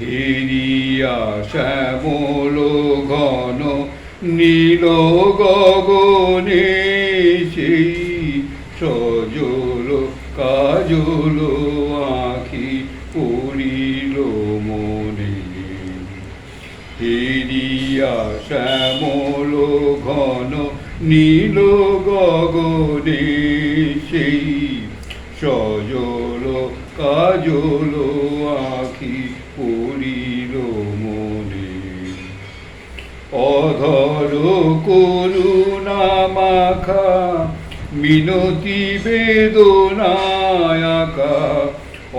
হেরিয়া শ্যামল ঘন, নীল গগনে সেই সজল কাজল আখি পড়িল মনে। হেরিয়া শ্যামল ঘন, নীল গগনে সেই সজল কাজল আখি অধর করুণা মাখা, মিনতি বেদনায়াকা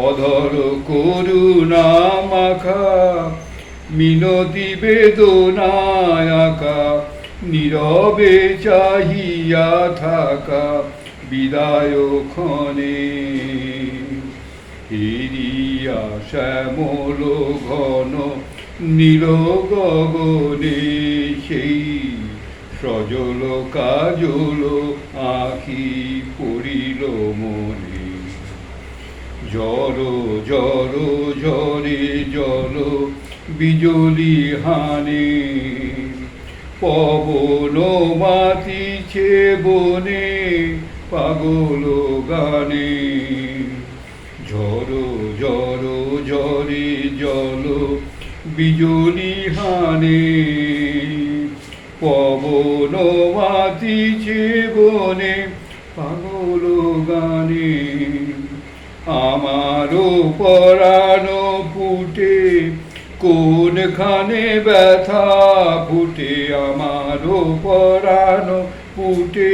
অধর করুণা মাখা, মিনতি বেদনায়াকা নীরবে চাহিয়া থাকা, বিদায় ক্ষণে হিরিয়া শ্যামল ঘন নীল গগনে সেই সজল কাজল আখি পড়িল মনে। জর জর ঝরে জল বিজলি হানে। পবন মাতিছে বনে, পাগল গানে। ঝড়ো ঝড়ো ঝরে জল বিজলি হানে। পবন মাতিছে বনে পাগল গানে। আমারও পরানো ফুটে, কোনখানে ব্যথা ফুটে? আমারও পরানো ফুটে,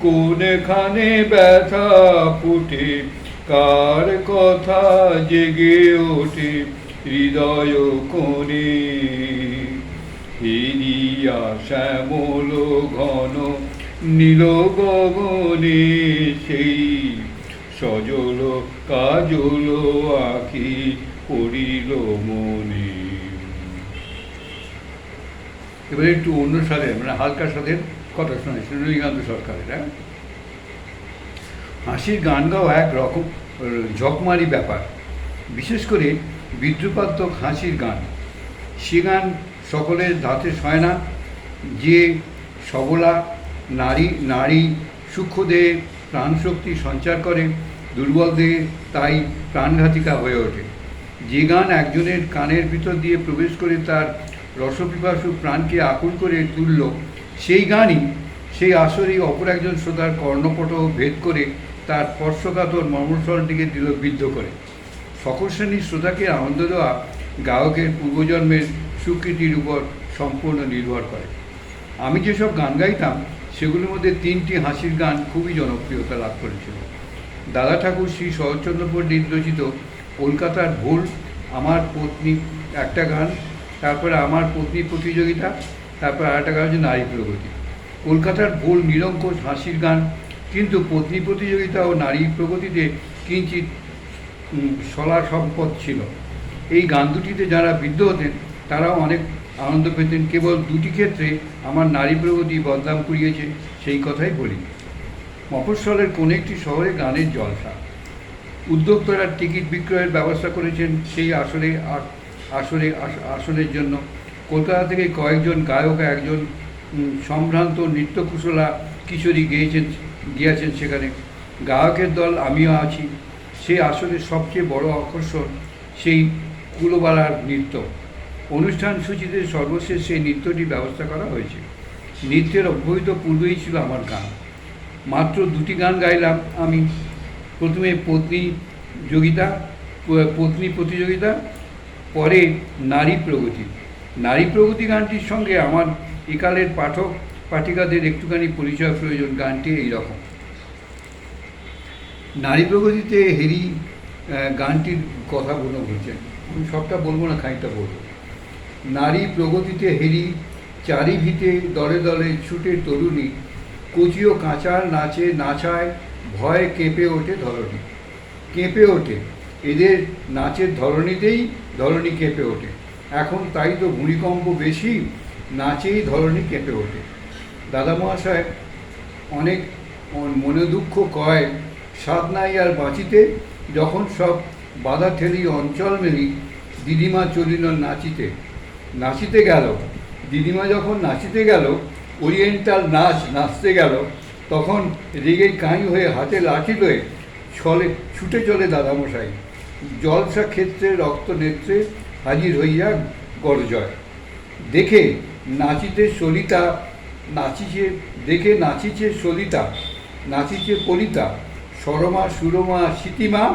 কোনখানে ব্যথা ফুটে? কার কথা জেগে ওঠে হৃদয় কোণে? হিরিয়া শ্যামল ঘন নীল গগনে সেই সজল কাজল আখি পড়িল মনে। এবারে একটু অন্য সাথে মানে হালকা স্বাদের কথা শোনাচ্ছি রজনীকান্ত সরকারের হ্যাঁ? হাসির গান গাওয়া এক রকম ঝকমারি ব্যাপার, বিশেষ করে বিদ্রুপাত্মক হাসির গান। সে গান সকলের ধাতে সয় না। যে সবলা নারী নারী সূক্ষ্মদেহে প্রাণশক্তি সঞ্চার করে, দুর্বল দেহে তাই প্রাণঘাতিকা হয়ে ওঠে। যে গান একজনের কানের ভিতর দিয়ে প্রবেশ করে তার রসপিপাসু প্রাণকে আকুল করে তুলল, সেই গানই সেই আসরেই অপর একজন শ্রোতার কর্ণপট ভেদ করে তার স্পর্শকাতর মর্মস্থলটিকে দিল বিদ্ধ করে। সকল শ্রেণির শ্রোতাকে আনন্দ দেওয়া গায়কের পূর্বজন্মের স্বীকৃতির উপর সম্পূর্ণ নির্ভর করে। আমি যেসব গান গাইতাম, সেগুলির মধ্যে তিনটি হাসির গান খুবই জনপ্রিয়তা লাভ করেছিল। দাদা ঠাকুর শ্রী শরৎচন্দ্র পণ্ডিত রচিত কলকাতার ভুল, আমার পত্নী একটা গান, তারপরে আমার পত্নী প্রতিযোগিতা, তারপরে আরেকটা গান হচ্ছে নারী প্রগতি। কলকাতার ভুল, নিরঙ্কুশ হাসির গান, কিন্তু পত্নী প্রতিযোগিতা ও নারী প্রগতিতে কিঞ্চিত সলা সম্পদ ছিল। এই গান দুটিতে যারা বিদ্ধ হতেন, তারাও অনেক আনন্দ পেতেন। কেবল দুটি ক্ষেত্রে আমার নারী প্রগতি বদনাম করিয়েছে সেই কথাই বলি। মফস্বলের কোনো একটি শহরে গানের জলসা। উদ্যোক্তারা টিকিট বিক্রয়ের ব্যবস্থা করেছেন সেই আসরে আসরে, আস- আসনের জন্য। কলকাতা থেকে কয়েকজন গায়ক, একজন সম্ভ্রান্ত নৃত্যকুশলা কিশোরী গেয়েছেন, গিয়েছেন সেখানে। গায়কের দল আমিও আছি। সেই আসরের সবচেয়ে বড় আকর্ষণ, সেই কুলোবালার নৃত্য। অনুষ্ঠান সূচিতে সর্বশেষ সেই নৃত্যটি ব্যবস্থা করা হয়েছে। নৃত্যের অব্যহিত পূর্বেই ছিল আমার গান। মাত্র দুটি গান গাইলাম আমি। প্রথমে পত্নী যোগিতা পত্নী প্রতিযোগিতা, পরে নারী প্রগতি। নারী প্রগতি গানটির সঙ্গে আমার একালের পাঠক, পাঠিকাদের একটুখানি পরিচয় প্রয়োজন গানটি এই রকম নারী প্রগতিতে হেরি গানটির কথা বলে বলছেন আমি সবটা বলব না, খানিকটা বলব। নারী প্রগতিতে হেরি চারি ভিতে দলে দলে ছুটে তরুণী, কচিও কাঁচার নাচে নাচায়, ভয়ে কেঁপে ওঠে ধরণী। কেঁপে ওঠে। এদের নাচের ধরণীতেই ধরণী কেঁপে ওঠে। এখন তাই তো ভূমিকম্প বেশি, নাচেই ধরণী কেঁপে ওঠে। দাদা মহাশয় অনেক মনে দুঃখ কয় সাত নাই আর বাঁচিতে, যখন সব বাধা ঠেলি অঞ্চল মেলি দিদিমা চলিল নাচিতে। নাচিতে গেল। দিদিমা যখন নাচিতে গেল, ওরিয়েন্টাল নাচ নাচতে গেল, তখন রেগে কাঁই হয়ে হাতে লাঠি লয়ে ছলে, ছুটে চলে দাদামশাই। জলসা ক্ষেত্রে, রক্ত নেত্রে হাজির হইয়া গরজয় দেখে নাচিতে সলিতা, নাচিছে, দেখে নাচিছে সলিতা, নাচিছে কলিতা, সরমা, সুরমা স্মৃতিমা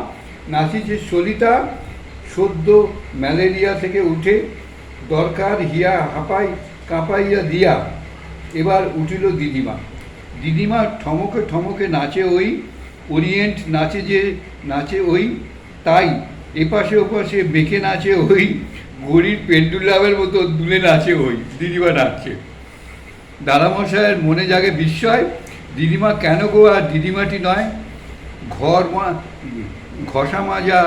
নাচিছে সলিতা সদ্য ম্যালেরিয়া থেকে উঠে দরকার হিয়া হাঁপাই কাঁপাইয়া দিয়া এবার উঠিল দিদিমা। দিদিমা ঠমকে ঠমকে নাচে ওই, ওরিয়েন্ট নাচে যে নাচে ওই, তাই এপাশে ওপাশে বেঁকে নাচে ওই, ঘড়ির পেন্ডুলামের মতো দুলে নাচে ওই, দিদিমা নাচছে। দাদামশাইয়ের মনে জাগে বিস্ময়, দিদিমা কেন গো আর দিদিমাটি নয়? ঘর ঘষা মাজা,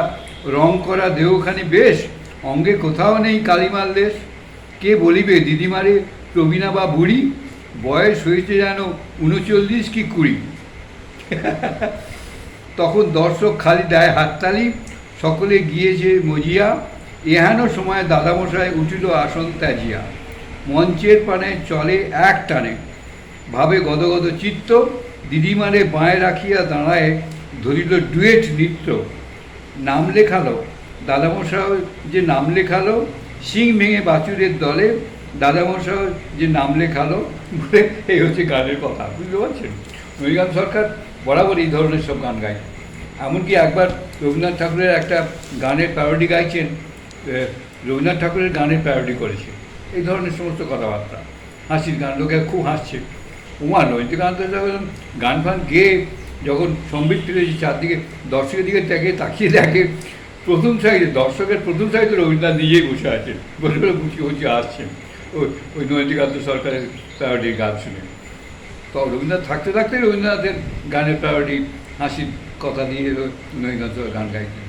রং করা দেহখানি বেশ। অঙ্গে কোথাও নেই কালিমার লেশ কে বলিবে, দিদিমারে, প্রবীণা বা বুড়ি? বয়স হয়েছে যেন উনচল্লিশ কি কুড়ি। তখন দর্শক খালি দেয় হাততালি, সকলে গিয়েছে মজিয়া। এহেন সময় দাদামশাই উঠিল আসন ত্যাজিয়া। মঞ্চের পানে চলে এক টানে। ভাবে গদগদ চিত্ত, দিদিমারে বাঁয়ে রাখিয়া দাঁড়ায় ধরিল ডুয়েট নৃত্য, নাম লেখালো। দাদামশাই যে নাম লেখালো, সিং ভেঙে বাছুরের দলে দাদামশাই যে নাম লেখালো, বলে এই হচ্ছে গানের কথা, বুঝতে পারছেন? রবীন্দ্রনাথ সরকার বরাবর এই ধরনের সব গান গায়। এমনকি একবার রবীন্দ্রনাথ ঠাকুরের একটা গানের প্যারোডি গাইছেন রবীন্দ্রনাথ ঠাকুরের গানের প্যারোডি করেছে। এই ধরনের সমস্ত কথাবার্তা। হাসির গান, লোকে খুব হাসছে। উমা রজনীকান্ত যখন গান ফান গেয়ে যখন সম্বিত ফিরেছে চারদিকে দর্শকের দিকে তাকিয়ে তাকিয়ে দেখে, প্রথম সাইডে দর্শকের প্রথম সাইডে রবীন্দ্রনাথ নিজেই বসে আছেন, বসে বসে বুঝি বুঝি আসছেন। ওই ওই নৈতিকান্ত সরকারের প্রায়োরিটির গান শুনে। তো রবীন্দ্রনাথ থাকতে থাকতে রবীন্দ্রনাথের গানের প্রায়োরিটি হাসির কথা নিয়ে নৈতিকান্ত গান গাইতেন।